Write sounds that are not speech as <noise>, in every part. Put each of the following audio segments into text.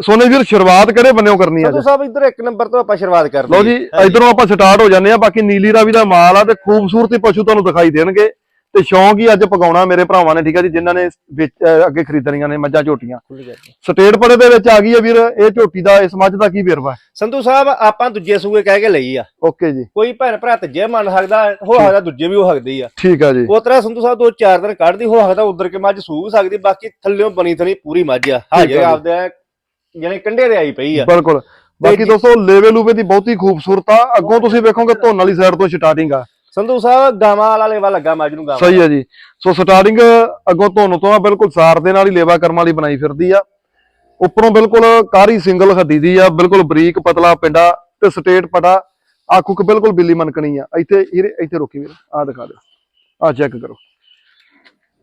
ਸੋਨੇ ਵੀਰ ਸ਼ੁਰੂਆਤ ਕਿਹੜੇ ਬੰਨਿਓ ਕਰਨੀ ਆ ਸੰਧੂ ਸਾਹਿਬ ਇੱਧਰ ਇੱਕ ਨੰਬਰ ਤੋਂ ਆਪਾਂ ਸ਼ੁਰੂਆਤ ਕਰ ਲਓ ਜੀ ਇਧਰੋਂ ਆਪਾਂ ਸਟਾਰਟ ਹੋ ਜਾਂਦੇ ਆ ਬਾਕੀ ਨੀਲੀ ਰਾਵੀ ਦਾ ਮਾਲ ਆ ਤੇ ਖੂਬਸੂਰਤੀ ਪਸ਼ੂ ਤੁਹਾਨੂੰ ਦਿਖਾਈ ਦੇਣਗੇ। ਤੇ ਸ਼ੌਂਕ ਹੀ ਅੱਜ ਪਗਾਉਣਾ ਮੇਰੇ ਭਰਾਵਾਂ ਨੇ ਠੀਕ ਆ ਜੀ ਜਿਨ੍ਹਾਂ ਨੇ ਅੱਗੇ ਖਰੀਦਣੀਆਂ ਨੇ ਮੱਝਾਂ ਝੋਟੀਆਂ। ਜਾ। ਸਟੇਟ ਪੜੇ ਦੇ ਵਿੱਚ ਆ ਗਈ ਆ ਵੀਰ ਇਹ ਝੋਟੀ ਦਾ ਇਸ ਮੱਝ ਦਾ ਕੀ ਵੇਰਵਾ ਸੰਧੂ ਸਾਹਿਬ ਆਪਾਂ ਦੂਜੇ ਸੂਏ ਕਹਿ ਕੇ ਲਈ ਆ। ਓਕੇ ਜੀ। ਕੋਈ ਭੈਣ ਭਰਾ ਤੀਜੇ ਮੰਨ ਸਕਦਾ ਹੋ ਸਕਦਾ ਦੂਜੇ ਵੀ ਹੋ ਸਕਦੀ ਆ। ਠੀਕ ਆ ਜੀ। ਉਹ ਤਰ੍ਹਾਂ ਸੰਧੂ ਸਾਹਿਬ ਦੋ ਚਾਰ ਦਿਨ ਕੱਢਦੀ ਹੋ ਸਕਦਾ ਉਧਰ ਕੇ ਮੱਝ ਸੂਹ ਸਕਦੀ ਬਾਕੀ ਥੱਲਿਓਂ ਬਣੀ ਥਣੀ ਪੂਰੀ ਮੱਝ ਆ। ਹਾਜੇ ਜੀ। ਆਪਦੇ ਜਾਨੀ ਕੰਡੇ ਦੇ ਆਈ ਪਈ ਆ। ਬਿਲਕੁਲ। ਬਾਕੀ ਦੋਸਤੋ ਲੇਵੇ ਲੂਵੇ ਦੀ ਬਹੁਤੀ ਖੂਬਸੂਰਤ ਆ। ਅੱਗੋਂ ਤੁਸੀਂ ਵੇਖੋਗੇ ਧੁੰਨ ਵਾਲੀ ਸਾਈਡ ਤੋਂ ਸਟਾਰਟਿੰਗ ਆ। ਸੰਧੂ ਸਾਹਿਬ ਗਾਵਾਂ ਵਾਲਾ ਲੇਵਾ ਲੱਗਾ ਮੱਝ ਨੂੰ ਗਾਵਾਂ ਸਹੀ ਹੈ ਜੀ। ਸੋ ਸਟਾਰਟਿੰਗ ਅੱਗੋਂ ਧੁੰਨ ਤੋਂ ਆ ਬਿਲਕੁਲ ਸਾਰ ਦੇ ਨਾਲ ਹੀ ਲੇਵਾ ਕਰਮ ਵਾਲੀ ਬਣਾਈ ਫਿਰਦੀ ਆ। ਉੱਪਰੋਂ ਬਿਲਕੁਲ ਕਾਰੀ ਸਿੰਗਲ ਹੱਡੀ ਦੀ ਆ ਬਿਲਕੁਲ ਬਰੀਕ ਪਤਲਾ ਪਿੰਡਾ ਤੇ ਸਟੇਟ ਪਟਾ। ਆਖੂ ਕਿ ਬਿਲਕੁਲ ਬਿੱਲੀ ਮਨਕਣੀ ਆ। ਇੱਥੇ ਇੱਥੇ ਰੋਕੀ ਵੀਰ ਆ ਦਿਖਾ ਦਿਓ। ਆ ਚੈੱਕ ਕਰੋ।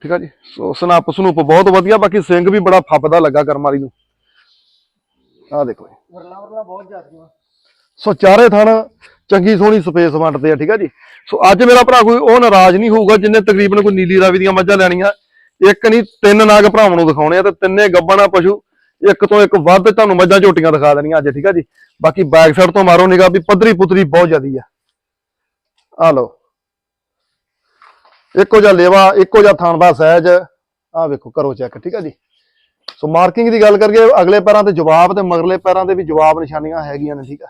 ਠੀਕ ਆ ਜੀ। ਸੋ ਸਨਾਪ ਸਨੂਪ ਬਹੁਤ ਵਧੀਆ ਬਾਕੀ ਸਿੰਘ ਵੀ ਬੜਾ ਫੱਬਦਾ ਲੱਗਾ ਕਰਮ ਵਾਲੀ ਨੂੰ। ਆ ਦੇਖੋ ਵਰਲਾ ਵਰਲਾ ਬਹੁਤ ਜ਼ਿਆਦਾ ਸੋ ਚਾਰੇ ਥਣ ਚੰਗੀ ਸੋਹਣੀ ਸਪੇਸ ਵੰਡਦੇ ਆ ਠੀਕ ਆ ਜੀ। ਸੋ ਅੱਜ ਮੇਰਾ ਭਰਾ ਕੋਈ ਉਹ ਨਾਰਾਜ਼ ਨਹੀਂ ਹੋਊਗਾ ਜਿੰਨੇ ਤਕਰੀਬਨ ਕੋਈ ਨੀਲੀ ਰਾਵੀ ਦੀਆਂ ਮੱਝਾਂ ਲੈਣੀਆਂ। ਇੱਕ ਨਹੀਂ ਤਿੰਨ ਨਾਗ ਭਰਾਵਾਂ ਨੂੰ ਦਿਖਾਉਣੇ ਆ ਤੇ ਤਿੰਨੇ ਗੱਬਣਾ ਪਸ਼ੂ ਇੱਕ ਤੋਂ ਇੱਕ ਵੱਧ ਤੁਹਾਨੂੰ ਮੱਝਾਂ ਝੋਟੀਆਂ ਦਿਖਾ ਦੇਣੀਆਂ ਅੱਜ ਠੀਕ ਆ ਜੀ। ਬਾਕੀ ਬੈਕ ਸਾਈਡ ਤੋਂ ਮਾਰੋ ਨਿਗਾ ਵੀ ਪੱਧਰੀ ਪੁੱਤਰੀ ਬਹੁਤ ਜ਼ਿਆਦੀ ਆ। ਆ ਲਓ। ਇੱਕੋ ਜਿਹਾ ਲੇਵਾ ਇੱਕੋ ਜਿਹਾ ਥਣ ਦਾ ਸਾਈਜ਼ ਆ ਵੇਖੋ ਕਰੋ ਚੈੱਕ ਠੀਕ ਆ ਜੀ। ਸੋ ਮਾਰਕਿੰਗ ਦੀ ਗੱਲ ਕਰੀਏ, ਅਗਲੇ ਪੈਰਾਂ ਤੇ ਜਵਾਬ ਤੇ ਮਗਰਲੇ ਪੈਰਾਂ ਤੇ ਵੀ ਜਵਾਬ ਨਿਸ਼ਾਨੀਆਂ ਹੈਗੀਆਂ ਨੇ, ਠੀਕ ਆ।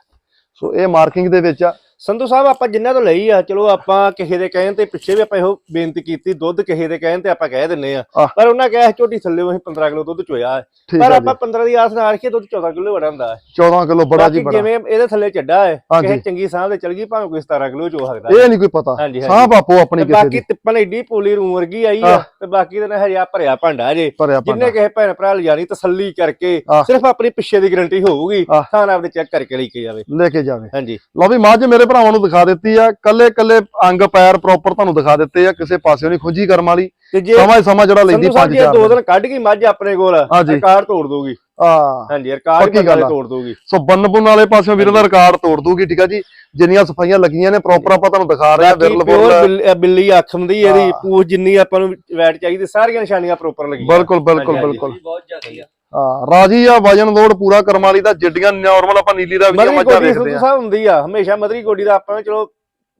ਸੋ ਇਹ ਮਾਰਕਿੰਗ ਦੇ ਵਿੱਚ ਆ। ਸੰਧੂ ਸਾਹਿਬ ਆਪਾਂ ਜਿੰਨਾਂ ਤੋਂ ਲਈ ਆ ਚਲੋ ਆਪਾਂ ਕਿਸੇ ਦੇ ਕਹਿਣ ਤੇ ਪਿੱਛੇ ਵੀ ਆਪਾਂ ਇਹੋ ਬੇਨਤੀ ਕੀਤੀ ਦੁੱਧ ਕਿਸੇ ਦੇ ਕਹਿਣ ਤੇ ਆਪਾਂ ਕਹਿ ਦਿੰਨੇ ਆ। ਪਰ ਉਹਨਾਂ ਕਿਹਾ ਝੋਟੀ ਥੱਲੇ ਅਸੀਂ 15 ਕਿਲੋ ਦੁੱਧ ਚੋਇਆ ਪਰ ਆਪਾਂ ਜੀ 15 ਦੀ ਆਸ ਨਾਲ ਰੱਖੀਏ ਦੁੱਧ 14 ਕਿਲੋ ਬੜਾ ਹੁੰਦਾ ਹੈ। 14 ਕਿਲੋ ਬੜਾ ਜੀ ਬੜਾ। ਜਿਵੇਂ ਇਹਦੇ ਥੱਲੇ ਚੱਡਾ ਹੈ। ਕਿਸੇ ਚੰਗੀ ਸਾਹ ਦੇ ਚਲ ਗਈ ਭਾਵੇਂ ਕੋਈ 17 ਕਿਲੋ ਚੋ ਸਕਦਾ। ਇਹ ਨਹੀਂ ਕੋਈ ਪਤਾ। ਸਾਹ ਬਾਪੋ ਆਪਣੀ ਤੇ ਕਿਸੇ ਬਾਕੀ ਦੀ। ਤਿੱਪਣ ਏਡੀ ਪੋਲੀ ਰੂ ਵਰਗੀ ਆਈ ਆ। ਤੇ ਬਾਕੀ ਤਾਂ ਹਜੇ ਆ ਭਰਿਆ ਭਾਂਡਾ ਜੇ। ਜਿੰਨੇ ਕਿਸੇ ਭੈਣ ਭਰਾ ਲਿਜਾਣੀ ਤਸੱਲੀ ਕਰਕੇ। ਸਿਰਫ ਆਪਣੀ ਪਿੱਛੇ ਦੀ ਗਾਰੰਟੀ ਹੋਊਗੀ। ਥਾਂ ਆਪਦੇ ਚੈੱਕ ਕਰਕੇ ਲੈ ਕੇ ਜਾਵੇ। ਲੈ ਕੇ ਜਾਵੇ। ਹਾਂਜੀ। ਲਓ ਵੀ ਮੱਝ ਮੇਰੇ ਭਰਾਵਾਂ ਨੂੰ ਦਿਖਾ ਦਿੱਤੀ ਆ ਕੱਲੇ ਕੱਲੇ ਅੰਗ ਪੈਰ ਪ੍ਰੋਪਰ ਤੁਹਾਨੂੰ ਦਿਖਾ ਦਿੱਤੇ ਆ ਕਿਸੇ ਪਾਸਿਓਂ ਨਹੀਂ ਖੁੰਝੀ ਕਰਮ ਵਾਲੀ। ਸਮਾਂ ਸਮਾਂ ਜਿਹੜਾ ਲੈਂਦੀ ਸੰਧੂ ਸਾਹਿਬ ਪੰਜ ਜੇ ਚਾਰ ਦੋ ਦਿਨ ਕੱਢ ਗਈ ਮੱਝ ਆਪਣੇ ਕੋਲ। ਰਿਕਾਰਡ ਤੋੜ ਦੂਗੀ ਆ ਹਾਂਜੀ ਰਿਕਾਰਡ। ਤੋੜ ਦੂਗੀ ਸੋ ਬੰਨਪੁਨ ਵਾਲੇ ਪਾਸਿਓਂ ਵੀਰਾਂ ਦਾ ਰਿਕਾਰਡ ਤੋੜ ਦੂਗੀ ਠੀਕ ਆ ਜੀ? ਜਿੰਨੀਆਂ ਸਫਾਈਆਂ ਲੱਗੀਆਂ ਨੇ ਪ੍ਰੋਪਰ ਆਪਾਂ ਤੁਹਾਨੂੰ ਦਿਖਾ ਰਹੇ ਆ ਬੁਰਲ ਬਿੱਲੀ ਅੱਖ ਹੁੰਦੀ ਇਹਦੀ ਹਾਂ। ਪੂਛ ਜਿੰਨੀ ਆਪਾਂ ਨੂੰ ਵੈਟ ਚਾਹੀਦੀ ਸਾਰੀਆਂ ਨਿਸ਼ਾਨੀਆਂ ਪ੍ਰੋਪਰ ਲੱਗੀਆਂ। ਬਿਲਕੁਲ ਬਿਲਕੁਲ ਬਿਲਕੁਲ। ਬਹੁਤ ਜ਼ਿਆਦਾ ਹਾਂ ਰਾਜੀ ਆ ਵਜਨ ਲੋਡ ਪੂਰਾ ਕਰਮ ਵਾਲੀ ਦਾ ਜਿੱਡੀਆਂ ਨਾਰਮਲ ਆਪਾਂ ਨੀਲੀ ਦਾ ਵੀ ਮਦਰੀ ਮੱਝਾਂ ਗੋਡੀ ਦੇਖਦੇ ਆ ਸਾਹਿਬ ਹੁੰਦੀ ਆ ਹਮੇਸ਼ਾ ਮਦਰੀ ਗੋਡੀ ਦਾ ਆਪਾਂ ਚਲੋ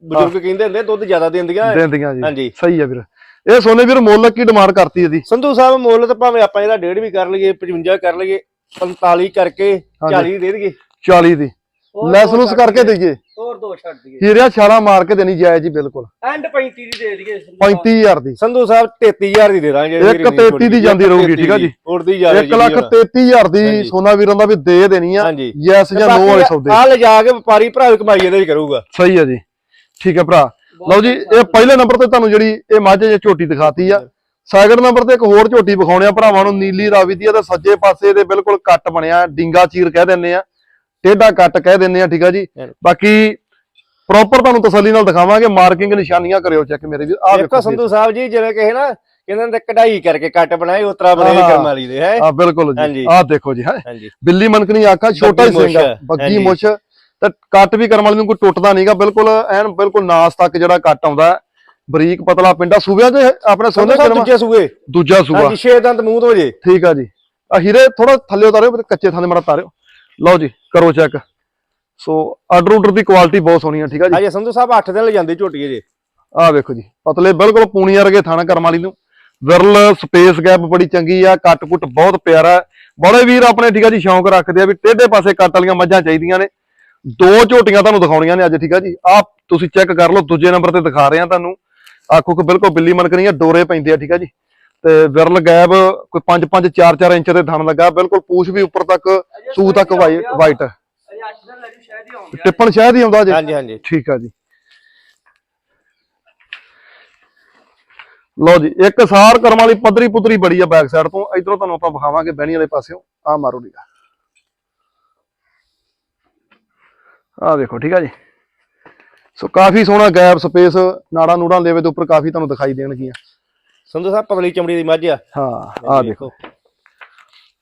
ਬਜ਼ੁਰਗ ਕਹਿੰਦੇ ਹੁੰਦੇ ਦੁੱਧ ਜ਼ਿਆਦਾ ਦਿੰਦੀਆਂ। ਦਿੰਦੀਆਂ ਜੀ। ਹਾਂਜੀ। ਸਹੀ ਆ ਵੀਰ। ਇਹ ਸੋਨੇ ਵੀਰ ਮੁੱਲ ਕੀ ਡਿਮਾਂਡ ਕਰਤੀ ਇਹਦੀ? ਸੰਧੂ ਸਾਹਿਬ ਮੁੱਲ ਤਾਂ ਭਾਵੇਂ ਆਪਾਂ ਇਹਦਾ ਡੇਢ ਵੀ ਕਰ ਲਈਏ 55 ਕਰ ਲਈਏ 45 ਕਰਕੇ ਹਾਂਜੀ। 40 ਦੇ ਦੇਈਏ। 40 ਦੀ। ਲੈਸ ਲੂਸ ਕਰਕੇ ਦਈਏ। ਹੋਰ ਦੋ ਛੱਡ ਦਈਏ। ਹੀਰਿਆ ਛਾਲਾ ਮਾਰ ਕੇ ਦੇਣੀ ਜਾਇਜ਼ ਜੀ ਬਿਲਕੁਲ। ਐਂਡ 35 ਦੀ ਦੇ ਦਈਏ। 35000 ਦੀ। ਸੰਧੂ ਸਾਹਿਬ 33000 ਦੀ ਦੇ ਦਾਂਗੇ। ਇੱਕ 33 ਦੀ ਜਾਂਦੀ ਰਹੂਗੀ, ਠੀਕ ਆ ਜੀ? ਉੜਦੀ ਜਾ ਰਹੀ 1 ਲੱਖ 33000 ਦੀ। ਸੋਨਾ ਵੀਰਾਂ ਦਾ ਵੀ ਦੇ ਦੇਣੀ ਆ। ਯੈਸ ਜਾਂ ਨੋ ਵਾਲੇ ਸੌਦੇ। ਆ ਲਿਜਾ ਕੇ ਵਪਾਰੀ ਭਰਾ ਵੀ ਕਮਾਈ ਇਹਦੇ ਵੀ ਕਰੂਗਾ। ਸਹੀ ਆ ਜੀ। ਠੀਕ ਹੈ ਭਰਾ। ਲਓ ਜੀ ਇਹ ਪਹਿਲੇ ਨੰਬਰ ਤੇ ਤੁਹਾਨੂੰ ਜਿਹੜੀ ਇਹ ਮੱਝ ਜੇ ਝੋਟੀ ਦਿਖਾਤੀ ਆ। ਸੈਕੰਡ ਨੰਬਰ ਤੇ ਇੱਕ ਹੋਰ ਝੋਟੀ ਵਿਖਾਉਣੇ ਆ। ਭਰਾਵਾਂ ਨੂੰ ਨੀਲੀ ਰਾਵੀ ਦੀ ਆ ਤੇ ਸੱਜੇ ਪਾਸੇ ਦੇ ਬਿਲਕੁਲ ਕੱਟ ਬਣਿਆ। ਡਿੰਗਾ ਚੀਰ ਕਹਿ ਦਿੰਨੇ ਆ। ਟੇਢਾ ਕੱਟ ਕਹਿ ਦਿੰਨੇ ਆ ਠੀਕ ਆ ਜੀ। ਬਾਕੀ ਪ੍ਰੋਪਰ ਤੁਹਾਨੂੰ ਤਸੱਲੀ ਨਾਲ ਦਿਖਾਵਾਂਗੇ ਮਾਰਕਿੰਗ ਨਿਸ਼ਾਨੀਆਂ ਕਰਿਓ ਚੈੱਕ ਮੇਰੇ ਵੀ ਆ ਦੇਖੋ ਸੰਧੂ ਸਾਹਿਬ ਜੀ ਜਿਵੇਂ ਕਹੇ ਨਾ ਕਹਿੰਦੇ ਨੇ ਕਢਾਈ ਕਰਕੇ ਕੱਟ ਬਣਾਏ ਉਤਰਾ ਬਣੇ ਹਾਂ। ਕਰਮ ਵਾਲੀ ਦੇ ਹੈ? ਆ ਬਿਲਕੁਲ ਜੀ। ਆ ਦੇਖੋ ਜੀ ਹੈ? ਬਿੱਲੀ ਮਨਕਣੀ ਆਖਾ ਛੋਟਾ ਹੀ ਸਿੰਘ ਬੱਗੀ। ਮੁੱਛ। ਤੇ ਕੱਟ ਵੀ ਕਰਮ ਵਾਲੀ ਨੂੰ ਕੋਈ ਟੁੱਟਦਾ ਨਹੀਂਗਾ ਬਿਲਕੁਲ ਐਨ ਬਿਲਕੁਲ ਨਾਸ ਤੱਕ ਜਿਹੜਾ ਕੱਟ ਆਉਂਦਾ। ਬਰੀਕ ਪਤਲਾ ਪਿੰਡਾ ਸੂਬਿਆਂ ਦੇ ਆਪਣੇ ਸੋਨੇ ਕਰਮ ਦੂਜੇ ਸੂਏ ਦੂਜਾ ਸੂਬਾ। ਹਾਂਜੀ ਛੇ ਦੰਦ ਮੂੰਹ ਤੋਂ ਜੇ। ਠੀਕ ਆ ਜੀ। ਆ ਹੀਰੇ ਥੋੜਾ ਥੱਲੇ ਉਤਾਰਿਓ ਕੱਚੇ ਥਾਂ ਦੇ ਮਾਰਾ ਤਾਰਿਓ ਲਓ ਜੀ ਕਰੋ ਚੈੱਕ ਸੋ ਆਰਡਰ ਆਰਡਰ ਦੀ ਕੁਆਲਿਟੀ ਬਹੁਤ ਸੋਹਣੀ ਆ ਠੀਕ ਆ ਜੀ? ਹਾਂਜੀ ਸੰਧੂ ਸਾਹਿਬ 8 ਦਿਨ ਲੈ ਜਾਂਦੀ ਝੋਟੀ ਜੇ। ਆ ਵੇਖੋ ਜੀ ਪਤਲੇ ਬਿਲਕੁਲ ਪੂਣੀਆਂ ਵਰਗੇ ਥਾਣਾ ਕਰਮ ਵਾਲੀ ਨੂੰ। ਵਿਰਲ ਸਪੇਸ ਗੈਪ ਬੜੀ ਚੰਗੀ ਆ ਕੱਟ ਕੁੱਟ ਬਹੁਤ ਪਿਆਰਾ। ਬੜੇ ਵੀਰ ਆਪਣੇ ਠੀਕ ਆ ਜੀ ਸ਼ੌਂਕ ਰੱਖਦੇ ਆ ਵੀ ਟੇਢੇ ਪਾਸੇ ਕੱਟ ਵਾਲੀਆਂ ਮੱਝਾਂ ਚਾਹੀਦੀਆਂ ਨੇ। ਦੋ ਝੋਟੀਆਂ ਤੁਹਾਨੂੰ ਦਿਖਾਉਣੀਆਂ ਨੇ ਅੱਜ ਠੀਕ ਆ ਜੀ। ਆ ਤੁਸੀਂ ਚੈੱਕ ਕਰ ਲਓ ਦੂਜੇ ਨੰਬਰ ਤੇ ਦਿਖਾ ਰਹੇ ਆ ਤੁਹਾਨੂੰ। ਆਖੋ ਕਿ ਬਿਲਕੁਲ ਬਿੱਲੀ ਮਨਕਣੀ ਆ ਡੋਰੇ ਪੈਂਦੇ ਆ ਠੀਕ ਆ ਜੀ। ਤੇ ਵਿਰਲ ਗੈਪ ਕੋਈ 5 5 4 4 ਇੰਚ ਦੇ ਥਣ ਲੱਗਾ। ਬਿਲਕੁਲ ਪੂਛ ਵੀ ਉੱਪਰ ਤੱਕ ਸੂ ਤੱਕ ਵਾਈਟ ਅਜੇ 8 ਦਿਨ ਲੈ ਜੂ ਸ਼ਾਇਦ ਹੀ ਆਉਂਦੇ ਟਿੱਪਣ ਸ਼ਾਇਦ ਹੀ ਆਉਂਦਾ ਜੀ ਹਾਂਜੀ ਹਾਂਜੀ। ਠੀਕ ਆ ਜੀ। ਲਓ ਜੀ ਇੱਕ ਸਾਰ ਕਰਮ ਵਾਲੀ ਪੱਧਰੀ ਪੁੱਧਰੀ ਬੜੀ ਆ ਬੈਕ ਸਾਈਡ ਤੋਂ। ਇਧਰੋਂ ਤੁਹਾਨੂੰ ਆਪਾਂ ਵਿਖਾਵਾਂਗੇ ਬਹਿਣੀ ਵਾਲੇ ਪਾਸਿਓਂ। ਆ ਮਾਰੋ ਨੀਗਾ ਆ ਦੇਖੋ ਠੀਕ ਆ ਜੀ। ਸੋ ਕਾਫੀ ਸੋਹਣਾ ਗੈਪ ਸਪੇਸ ਨਾੜਾ ਨੂੜਾ ਲੇਵੇ ਦੇ ਉੱਪਰ ਕਾਫੀ ਤੁਹਾਨੂੰ ਦਿਖਾਈ ਦੇਣਗੀਆਂ। ਸੰਧੂ ਸਾਹਿਬ ਪਤਲੀ ਚਮੜੀ ਦੀ ਮੱਝ ਆ। ਹਾਂ ਆ ਦੇਖੋ।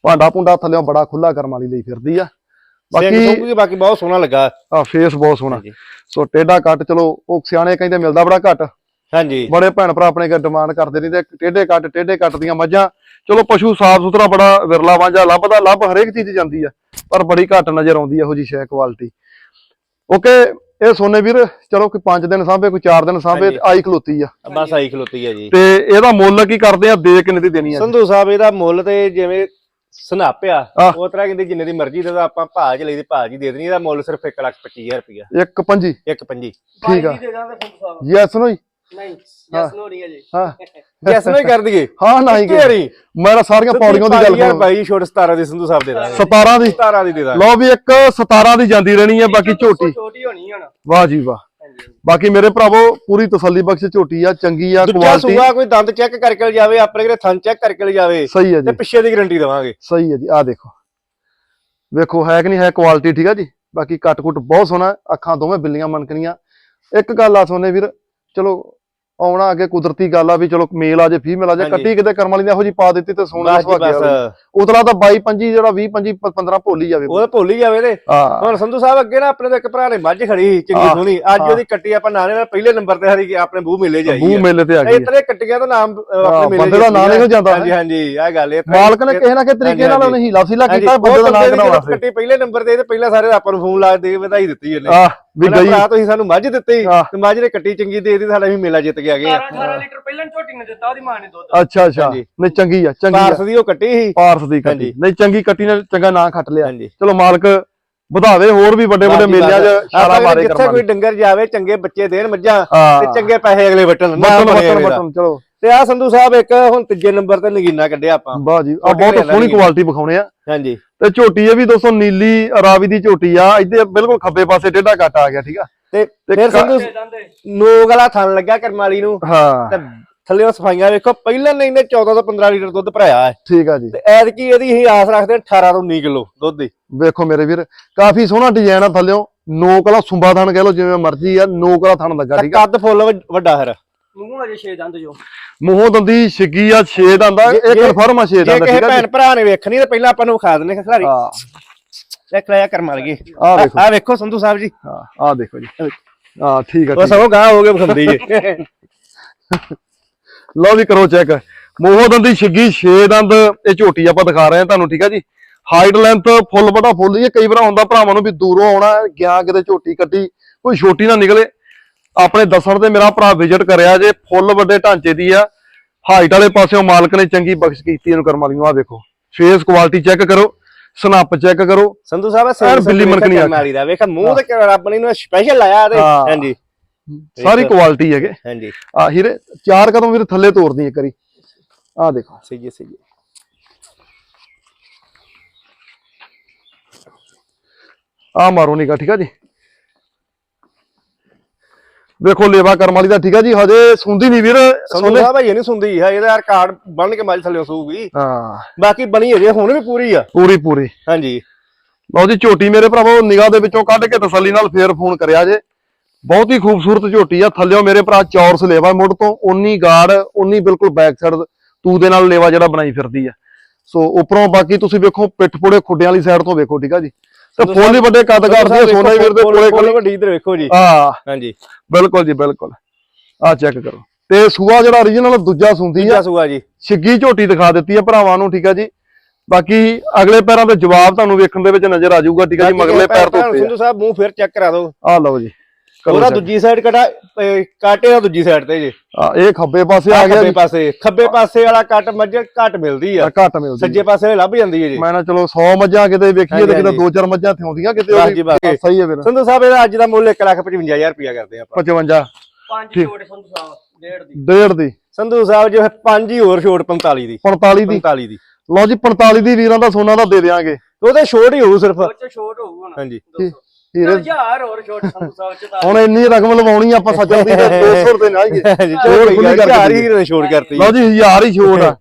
ਭਾਂਡਾ ਪੁੰਡਾ ਥੱਲੇੋਂ ਬੜਾ ਖੁੱਲਾ ਕਰਮ ਵਾਲੀ ਲਈ ਫਿਰਦੀ ਆ। ਬਾਕੀ ਬਾਕੀ ਬਾਕੀ ਬਹੁਤ ਸੋਹਣਾ ਲੱਗਾ। ਆ ਫੇਸ ਬਹੁਤ ਸੋਹਣਾ। ਸੋ ਟੇਡਾ ਕੱਟ ਚਲੋ ਉਹ ਸਿਆਣੇ ਕਹਿੰਦੇ ਮਿਲਦਾ ਬੜਾ ਘੱਟ। ਹਾਂਜੀ। ਬੜੇ ਭੈਣ ਭਰਾ ਆਪਣੇ ਕੇ ਡਿਮਾਂਡ ਕਰਦੇ ਨੇ ਤੇ ਟੇਢੇ ਕੱਟ ਟੇਢੇ ਕੱਟ ਦੀਆਂ ਮੱਝਾਂ। ਚਲੋ ਪਸ਼ੂ ਸਾਫ਼ ਸੁਥਰਾ ਬੜਾ ਵਿਰਲਾ ਵਾਂਝਾ ਲੱਭਦਾ ਲੱਭ ਹਰੇਕ ਚੀਜ਼ ਜਾਂਦੀ ਆ ਪਰ ਬੜੀ ਘੱਟ ਨਜ਼ਰ ਆਉਂਦੀ ਆ ਇਹੋ ਜੀ ਸ਼ੈ ਕੁਆਲਿਟੀ ਓਕੇ ਇਹ ਸੋਨੇ ਵੀਰ ਚਲੋ ਕੋਈ 5 ਦਿਨ ਸਾਂਭੇ ਕੋਈ 4 ਦਿਨ ਸਾਂਭੇ। ਆਈ ਖਲੋਤੀ ਆ। ਬਸ ਆਈ ਖਲੋਤੀ ਆ ਜੀ। ਤੇ ਇਹਦਾ ਮੁੱਲ ਕੀ ਕਰਦੇ ਆ? ਦੇ ਕਿੰਨੇ ਦੀ ਦੇਣੀ ਆ ਸੰਧੂ ਸਾਹਿਬ ਇਹਦਾ ਮੁੱਲ ਤੇ ਜਿਵੇਂ ਸਨਾਪਿਆ ਆਹ। ਉਹ ਤਰ੍ਹਾਂ ਕਹਿੰਦੇ ਜਿੰਨੇ ਦੀ ਮਰਜ਼ੀ ਦੇ ਆਪਾਂ ਭਾਜ ਲਈ ਦੇ ਭਾਜ ਹੀ ਦੇ ਦੇਣੀ ਇਹਦਾ ਮੁੱਲ ਸਿਰਫ 125000 ਰੁਪਇਆ ਇੱਕ ਪੰਜੀ। ਇੱਕ ਪੰਜੀ। ਠੀਕ ਆ। ਸਾਹਿਬ। ਯੈਸ ਨੋ ਜੀ। ਨਹੀਂ। ਜਸ ਨੋ ਨਹੀਂ ਹੈ ਜੀ। ਹਾਂ। <laughs> ਜੈਸ ਨੂੰ ਹੀ ਕਰ ਦਈਏ। ਹਾਂ ਨਹੀਂ ਕਿ ਤੇਰੀ ਮੈਂ ਤਾਂ ਸਾਰੀਆਂ ਪੌੜੀਆਂ ਦੀ ਗੱਲ ਯਾਰ ਕਰਦਾ ਬਾਈ ਛੋਟ 17 ਦੀ ਸੰਧੂ ਸਾਹਿਬ ਦੇ ਦਾਂਗੇ। 17 ਦੀ? 17 ਦੀ ਦੇ ਦਾਂਗੇ। ਲਓ ਵੀ ਇੱਕ 17 ਦੀ ਜਾਂਦੀ ਰਹਿਣੀ ਹੈ ਬਾਕੀ ਝੋਟੀ। ਛੋਟੀ ਹੋਣੀ ਹੁਣ। ਵਾਹ ਜੀ ਵਾਹ। ਹਾਂਜੀ। ਬਾਕੀ ਮੇਰੇ ਭਰਾਵੋ ਪੂਰੀ ਤਸੱਲੀ ਬਖਸ਼ ਝੋਟੀ ਆ ਚੰਗੀ ਆ ਦੂਜਾ ਕੁਆਲਿਟੀ ਸੂਆ ਕੋਈ ਦੰਦ ਚੈੱਕ ਕਰਕੇ ਲੈ ਜਾਵੇ ਆਪਣੇ ਘਰੇ ਥਣ ਚੈੱਕ ਕਰਕੇ ਲੈ ਜਾਵੇ ਸਹੀ ਹੈ ਤੇ ਜੀ ਪਿੱਛੇ ਦੀ ਗਾਰੰਟੀ ਦੇਵਾਂਗੇ। ਸਹੀ ਹੈ ਜੀ ਆ ਦੇਖੋ। ਵੇਖੋ ਹੈ ਕਿ ਨਹੀਂ ਹੈ ਕੁਆਲਿਟੀ ਠੀਕ ਆ ਜੀ? ਬਾਕੀ ਕੱਟ ਕੁੱਟ ਬਹੁਤ ਸੋਹਣਾ ਅੱਖਾਂ ਦੋਵੇਂ ਬਿੱਲੀਆਂ ਮਣਕਣੀਆਂ। ਇੱਕ ਗੱਲ ਆ ਸੋਨੇ ਵੀਰ ਚਲੋ ਆਉਣਾ ਅੱਗੇ ਕੁਦਰਤੀ ਗੱਲ ਆ ਵੀ ਚਲੋ ਮੇਲ ਆ ਜੇ ਫੀਮੇਲ ਆ ਜੇ। ਕੱਟੀ ਕਿਤੇ ਕਰਮ ਵਾਲੀ ਨੇ ਇਹੋ ਜੀ ਪਾ ਦਿੱਤੀ ਤੇ ਸੋਨੇ ਬਸ ਉਤਲਾ ਤਾਂ 22 25 ਜਿਹੜਾ 20 25 15 ਭੁੱਲ ਹੀ ਜਾਵੇ ਉਹ ਤਾਂ ਭੁੱਲ ਹੀ ਜਾਵੇ ਤੇ। ਹਾਂ। ਹੁਣ ਸੰਧੂ ਸਾਹਿਬ ਅੱਗੇ ਨਾ ਆਪਣੇ ਤੋਂ ਇੱਕ ਭਰਾ ਨੇ ਮੱਝ ਖੜੀ ਸੀ ਚੰਗੀ ਹਾਂ, ਸੋਹਣੀ। ਅੱਜ ਹਾਂ। ਉਹਦੀ ਕੱਟੀ ਆਪਾਂ ਨਾਲੇ ਨਾਲ ਪਹਿਲੇ ਨੰਬਰ ਤੇ ਹਰੀ ਆਪਣੇ ਬੂਹ ਮੇਲੇ ਜਾਈ ਬੂ ਮੇਲੇ ਤੇ ਆ ਗਈ ਹੈ। ਇਤਨੇ ਕੱਟੀਆਂ ਦਾ ਨਾਮ ਹਾਂ, ਆਪਣੇ ਮੇਲੇ ਬੰਦੇ ਦਾ ਨਾਂ ਨਿਕਲ ਜਾਂਦਾ ਹੈ। ਹਾਂਜੀ ਹਾਂਜੀ ਇਹ ਗੱਲ ਤਾਂ- ਮਾਲਕ ਨੇ ਕਿਸੇ ਨਾ ਕਿਸੇ ਤਰੀਕੇ ਨਾਲ ਉਹਨੇ ਹੀਲਾ ਸੀਲਾ ਹਾਂਜੀ, ਕੀਤਾ ਬੰਦੇ ਦਾ ਨਾਂ ਬੰਦੇ ਦੀ ਕਢਾਉਣਾ ਜਦੋਂ ਕੱਟੀ ਪਹਿਲੇ ਨੰਬਰ ਤੇ ਤੇ ਪਹਿਲਾਂ ਸਾਰੇ ਆਪਾਂ ਨੂੰ ਫੋਨ ਲਾ ਦੇ ਕੇ ਵਧਾਈ ਦਿੱਤੀ ਉਹਨੇ। ਆ ਵੀ ਗਈ। ਭਰਾ ਤੁਸੀਂ ਸਾਨੂੰ ਮੱਝ ਦਿੱਤੀ ਹਾਂ। ਤੇ ਮੱਝ ਨੇ ਕੱਟੀ ਚੰਗੀ ਦੇ ਦਿੱਤੀ ਸਾਡਾ ਵੀ ਮੇਲਾ ਜਿੱਤ ਕੇ ਆ ਗਏ 18 18 ਲੀਟਰ ਪਹਿਲਾਂ ਝੋਟੀ ਨੇ ਦਿੱਤਾ ਉਹਦੀ ਮਾਂ ਨੇ ਦੁੱਧ। ਅੱਛਾ ਅੱਛਾ। ਨਹੀਂ ਚੰਗੀ ਆ ਚੰਗੀ ਆ। ਪਾਰਸ ਦੀ ਉਹ ਕੱਟੀ ਸੀ। ਪਾਰਸ ਦੀ ਕੱਟੀ। ਹਾਂਜੀ। ਨਹੀਂ ਚੰਗੀ ਕੱਟੀ ਨੇ ਚੰਗਾ ਨਾਂ ਖੱਟ ਲਿਆ। ਚਲੋ ਮਾਲਕ ਵਧਾਵੇ ਹੋਰ ਵੀ ਵੱਡੇ ਵੱਡੇ ਮੇਲਿਆਂ 'ਚ ਆਪਾਂ ਮਾਰੇ ਜਿੱਥੇ ਕਰਮਾਂ ਕੋਈ ਡੰਗਰ ਜਾਵੇ ਚੰਗੇ ਬੱਚੇ ਦੇਣ ਮੱਝਾਂ ਤੇ ਚੰਗੇ ਪੈਸੇ ਅਗਲੇ ਵਟਣ। ਚਲੋ। ਤੇ ਆ ਸੰਧੂ ਸਾਹਿਬ ਇੱਕ ਹੁਣ ਤੀਜੇ ਨੰਬਰ ਤੇ ਨਗੀਨਾ ਕੱਢਿਆ ਆਪਾਂ। ਵਾਹ ਜੀ ਆ ਬਹੁਤ ਸੋਹਣੀ। ਕੁਆਲਿਟੀ ਵਿਖਾਉਣੇ ਆ। ਹਾਂਜੀ। ਤੇ ਝੋਟੀ ਇਹ ਵੀ ਦੋਸਤੋ ਨੀਲੀ ਰਾਵੀ ਦੀ ਝੋਟੀ ਆ। ਇੱਥੇ ਬਿਲਕੁਲ ਖੱਬੇ ਪਾਸੇ ਟੇਢਾ ਕੱਟ ਆ ਗਿਆ ਠੀਕ ਆ। ਤੇ ਫਿਰ ਸੰਧੂ ਦੇ ਦਾਂਦੇ ਨੋਗ ਵਾਲਾ ਥਣ ਲੱਗਾ ਕਰਮਾਲੀ ਨੂੰ। ਹਾਂ। ਤੇ ਥੱਲੇ ਸਫਾਈਆਂ ਵੇਖੋ ਪਹਿਲਾਂ ਨੇ ਇਹਨੇ 14 ਤੋਂ 15 ਲੀਟਰ ਦੁੱਧ ਭਰਾਇਆ ਹੈ। ਠੀਕ ਆ ਜੀ। ਤੇ ਐਤਕੀ ਇਹਦੀ ਅਸੀਂ ਆਸ ਰੱਖਦੇ ਹਾਂ 18 ਤੋਂ 19 ਕਿਲੋ ਦੁੱਧ ਦੀ। ਵੇਖੋ ਮੇਰੇ ਵੀਰ ਕਾਫੀ ਸੋਹਣਾ ਡਿਜ਼ਾਈਨ ਆ ਥੱਲਿਓ ਨੋਕ ਵਾਲਾ ਸੁੰਬਾ ਥਣ ਕਹਿ ਲਓ ਜਿਵੇਂ ਮਰਜ਼ੀ ਆ ਨੋਕ ਵਾਲਾ ਥਣ ਲੱਗਾ ਠੀਕ ਆ? ਕੱਦ ਫੁੱਲ ਵੱਡ- ਹਰ ਮੂੰਹ ਅਜੇ 6 ਦੰਦ ਜੋ। ਮੂੰਹੋਂ ਦੰਦੀ ਛਿੱਗੀ ਆ 6 ਦੰਦ ਆ ਇਹ ਕਨਫਰਮ ਆ 6 ਜੇ ਦੰਦ ਠੀਕ ਆ ਭੈਣ ਜੀ? ਭਰਾ ਨੇ ਵੇਖਣੀ ਤੇ ਪਹਿਲਾਂ ਆਪਾਂ ਨੂੰ ਵਿਖਾ ਦਿੰਨੇ ਖਿਲਾਰੀ ਹਾਂ। ਚੈੱਕ ਲਿਆ ਕਰਮਾਲ ਗਏ ਆ ਵੇਖੋ। ਆ ਵੇਖੋ ਸੰਧੂ ਸਾਹਿਬ ਜੀ। ਹਾਂ ਆ ਦੇਖੋ ਜੀ। ਹਾਂ ਠੀਕ ਆ ਉਹ ਠੀਕ ਆ। ਸਗੋਂ ਗਾਹ ਹੋ ਕੇ ਵਿਖਾਉਂਦੀ ਜੀ <laughs> ਲਓ ਵੀ ਕਰੋ ਚੈੱਕ ਮੂੰਹੋਂ ਦੰਦੀ ਛਿੱਗੀ 6 ਦੰਦ ਇਹ ਝੋਟੀ ਆਪਾਂ ਦਿਖਾ ਰਹੇ ਹਾਂ ਤੁਹਾਨੂੰ ਠੀਕ ਆ ਜੀ? ਹਾਈਟ ਲੈਂਥ ਫੁੱਲ ਬੜਾ ਫੁੱਲ ਹੀ ਹੈ। ਕਈ ਵਾਰ ਹੁੰਦਾ ਭਰਾਵਾਂ ਨੂੰ ਵੀ ਦੂਰੋਂ ਆਉਣਾ ਗਿਆ ਕਿਤੇ ਝੋਟੀ ਕੱਟੀ ਕੋਈ ਛੋਟੀ ਨਾ ਨਿਕਲੇ। ਆਪਣੇ ਦੱਸਣ ਤੇ ਮੇਰਾ ਭਰਾ ਵਿਜ਼ਿਟ ਕਰਿਆ ਜੇ ਫੁੱਲ ਵੱਡੇ ਢਾਂਚੇ ਦੀ ਆ। ਹਾਈਟ ਵਾਲੇ ਪਾਸਿਓਂ ਮਾਲਕ ਨੇ ਚੰਗੀ ਬਖਸ਼ ਕੀਤੀ ਇਹਨੂੰ ਕਰਮ ਨੂੰ ਆ ਦੇਖੋ। ਫੇਸ ਕੁਆਲਿਟੀ ਚੈੱਕ ਕਰੋ ਸਨੱਪ ਚੈੱਕ ਕਰੋ। ਸੰਧੂ ਸਾਹਿਬ ਸੇਲ ਬਿੱਲੀ ਮਣਕਣੀ ਆ। ਕਰਮਾਲੀ ਦਾ ਵੇਖ ਮੂੰਹ ਤੇ ਰੱਬ ਨੇ ਇਹਨੂੰ ਸਪੈਸ਼ਲ ਲਾਇਆ ਤੇ। ਹਾਂਜੀ। ਸਾਰੀ ਕੁਆਲਿਟੀ ਹੈਗੇ। ਹਾਂਜੀ। ਆ ਹੀਰੇ ਚਾਰ ਕਦਮ ਵੀਰ ਥੱਲੇ ਤੋਰਦੀ ਇੱਕ ਵਾਰੀ। ਆ ਦੇਖੋ। ਸਹੀ ਹੈ ਸਹੀ ਹੈ। ਆ ਮਾਰੋ ਨਿਕਾ ਠੀਕ ਆ ਜੀ। ਵੇਖੋ ਲੇਵਾ ਕਰਮ ਵਾਲੀ ਦਾ ਠੀਕ ਆ ਜੀ ਹਜੇ ਸੁੰਦੀ ਨਹੀਂ ਵੀਰ। ਸਾਹਿਬ ਇਹ ਨਹੀਂ ਸੁਣਦੀ ਹੈ ਇਹਦਾ ਕਾਰਡ ਬਣ ਕੇ ਮੱਝ ਥੱਲੇ ਸੂਗੀ ਹਾਂ। ਬਾਕੀ ਬਣੀ ਅਜੇ ਹੁਣ ਵੀ ਪੂਰੀ ਆ। ਪੂਰੀ ਪੂਰੀ। ਹਾਂਜੀ। ਲਓ ਜੀ ਝੋਟੀ ਮੇਰੇ ਭਰਾਵੋ ਨਿਗਾਹ ਦੇ ਵਿੱਚੋਂ ਕੱਢ ਕੇ ਤਸੱਲੀ ਨਾਲ ਫੇਰ ਫੋਨ ਕਰਿਆ ਜੇ। ਬਹੁਤ ਹੀ ਖੂਬਸੂਰਤ ਝੋਟੀ ਆ। ਥੱਲਿਓ ਮੇਰੇ ਭਰਾ ਚੌਰਸ ਲੇਵਾ ਮੁੱਢ ਤੋਂ ਉਨੀ ਗਾੜ ਉਨੀ ਬਿਲਕੁਲ ਬੈਕ ਸਾਈਡ ਤੂ ਦੇ ਨਾਲ ਲੇਵਾ ਜਿਹੜਾ ਬਣਾਈ ਫਿਰਦੀ ਆ। ਸੋ ਉੱਪਰੋਂ ਬਾਕੀ ਤੁਸੀਂ ਵੇਖੋ ਪਿੱਠ ਪੁੜੇ ਖੁੱਡਿਆਂ ਵਾਲੀ ਸਾਈਡ ਤੋਂ ਵੇਖੋ ਠੀਕ ਆ ਜੀ? ਤੇ ਫੁੱਲ ਹੀ ਵੱਡੇ ਕੱਦ ਕਰਦੀ ਸੋਨੇ ਵੀਰ ਦੇ ਕੋਲੇ ਕੋਲੇ। ਵੱਡੀ ਇਧਰ ਵੇਖੋ ਜੀ। ਹਾਂ। ਹਾਂਜੀ। ਬਿਲਕੁਲ ਜੀ ਬਿਲਕੁਲ। ਆ ਚੈੱਕ ਕਰੋ। ਤੇ ਸੂਆ ਜਿਹੜਾ origignal ਦੂਜਾ ਸੁੰਦੀ ਆ। ਦੂਜਾ ਸੂਆ ਜੀ। ਛਿੱਗੀ ਝੋਟੀ ਦਿਖਾ ਦਿੱਤੀ ਆ ਭਰਾਵਾਂ ਨੂੰ ਠੀਕ ਆ ਜੀ? ਬਾਕੀ ਅਗਲੇ ਪੈਰਾਂ ਦੇ ਜਵਾਬ ਤੁਹਾਨੂੰ ਵੇਖਣ ਦੇ ਵਿੱਚ ਨਜ਼ਰ ਆ ਜਾਊਗਾ ਠੀਕ ਆ ਜੀ? ਮਗਲੇ ਪੈਰ ਤੋਂ ਉੱਤੇ ਸੰਧੂ ਸਾਹਿਬ ਮੂੰਹ ਫਿਰ ਚੈੱਕ ਕਰਾ ਦਿਓ। ਆ ਲਓ ਜੀ। ਉਹਦਾ। ਦੂਜੀ ਸਾਈਡ ਕਟਾ ਕਾਟੇ ਦਾ ਦੂਜੀ ਸਾਈਡ ਤੇ ਜੀ। ਆ ਇਹ ਖੱਬੇ ਪਾਸੇ ਆ ਗਿਆ ਖੱਬੇ ਪਾਸੇ ਖੱਬੇ ਪਾਸੇ ਵਾਲਾ ਕੱਟ ਮੱਝ ਘੱਟ ਮਿਲਦੀ ਆ। ਘੱਟ ਮਿਲਦੀ ਸੱਜੇ ਪਾਸੇ ਲੱਭ ਜਾਂਦੀ ਹੈ ਜੀ। ਮੈਂ ਨਾ ਚਲੋ 100 ਮੱਝਾਂ ਕਿਤੇ ਵੇਖੀਏ ਤੇ ਕਿਤੇ ਹਾਂਜੀ। ਦੋ ਚਾਰ ਮੱਝਾਂ ਥਿਉਂਦੀਆਂ ਕਿਤੇ ਬਸ। ਸਹੀ ਹੈ ਫਿਰ। ਸੰਧੂ ਸਾਹਿਬ ਇਹਦਾ ਅੱਜ ਦਾ ਮੁੱਲ 1,55,000 ਰੁਪਇਆ ਕਰਦੇ ਆਪਾਂ। 55 ਪੰਜ ਠੀਕ। ਛੋਟੇ ਸੰਧੂ ਸਾਹਿਬ ਡੇਢ ਦੀ। ਡੇਢ ਦੀ। ਸੰਧੂ ਸਾਹਿਬ ਜੋ 5 ਹੀ ਹੋਰ ਛੋਟ 45 ਦੀ। 45 ਦੀ। 45 ਦੀ। ਲਓ ਜੀ 45 ਦੀ ਵੀਰਾਂ ਦਾ ਸੋਨਾ ਦਾ ਦੇ ਦਿਆਂਗੇ। ਉਹਦੇ ਛੋਟ ਹੀ ਹੋਊ ਸਿਰਫ। ਉਹ ਚ ਛੋਟ ਹੋਊਗਾ ਹਾਂਜੀ। ਹੀਰੇ ਹਜ਼ਾਰ ਹੋਰ ਛੋਟ ਸੰਧੂ ਸਾਹਿਬ ਚ ਤਾਂ ਹੁਣ ਇੰਨੀ ਰਕਮ ਲਵਾਉਣੀ ਆਪਾਂ ਸੱਜਣ ਦੀ ਤੇ 200 ਰੁਪਏ ਨਾ ਆਈਏ ਚਲੋ ਛੋਟ ਕੋਈ ਗੱਲ। ਹੀ ਕਰਤੀ ਲਓ ਜੀ ਹਜ਼ਾਰ ਹੀ ਛੋਟ ਆ